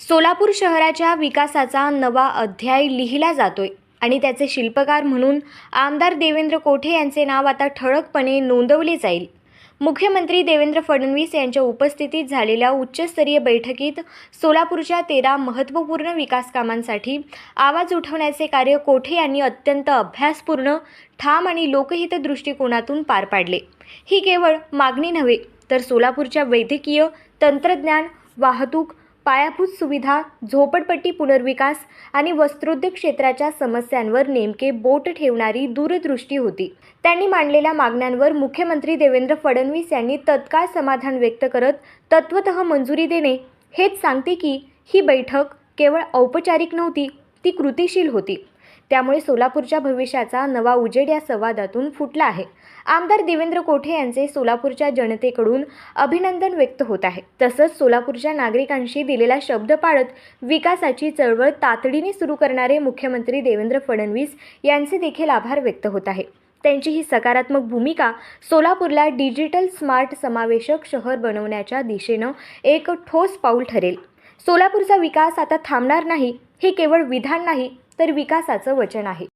सोलापूर शहराच्या विकासाचा नवा अध्याय लिहिला जातोय आणि त्याचे शिल्पकार म्हणून आमदार देवेंद्र कोठे यांचे नाव आता ठळकपणे नोंदवले जाईल. मुख्यमंत्री देवेंद्र फडणवीस यांच्या उपस्थितीत झालेल्या उच्चस्तरीय बैठकीत सोलापूरच्या तेरा महत्त्वपूर्ण विकास कामांसाठी आवाज उठवण्याचे कार्य कोठे यांनी अत्यंत अभ्यासपूर्ण ठाम आणि लोकहित दृष्टिकोनातून पार पाडले. ही केवळ मागणी नव्हे तर सोलापूरच्या वैद्यकीय तंत्रज्ञान वाहतूक पायाभूत सुविधा झोपडपट्टी पुनर्विकास आणि वस्त्रोद्योग क्षेत्राच्या समस्यांवर नेमके बोट ठेवणारी दूरदृष्टी होती. त्यांनी मांडलेल्या मागण्यांवर मुख्यमंत्री देवेंद्र फडणवीस यांनी तत्काळ समाधान व्यक्त करत तत्वत मंजुरी देणे हेच सांगते की ही बैठक केवळ औपचारिक नव्हती ती कृतिशील होती. त्यामुळे सोलापूरच्या भविष्याचा नवा उजेड या संवादातून फुटला आहे. आमदार देवेंद्र कोठे यांचे सोलापूरच्या जनतेकडून अभिनंदन व्यक्त होत आहे. तसंच सोलापूरच्या नागरिकांशी दिलेला शब्द पाळत विकासाची चळवळ तातडीने सुरू करणारे मुख्यमंत्री देवेंद्र फडणवीस यांचे देखील आभार व्यक्त होत आहे. त्यांची ही सकारात्मक भूमिका सोलापूरला डिजिटल स्मार्ट समावेशक शहर बनवण्याच्या दिशेनं एक ठोस पाऊल ठरेल. सोलापूरचा विकास आता थांबणार नाही हे केवळ विधान नाही तर विकासाचं वचन आहे.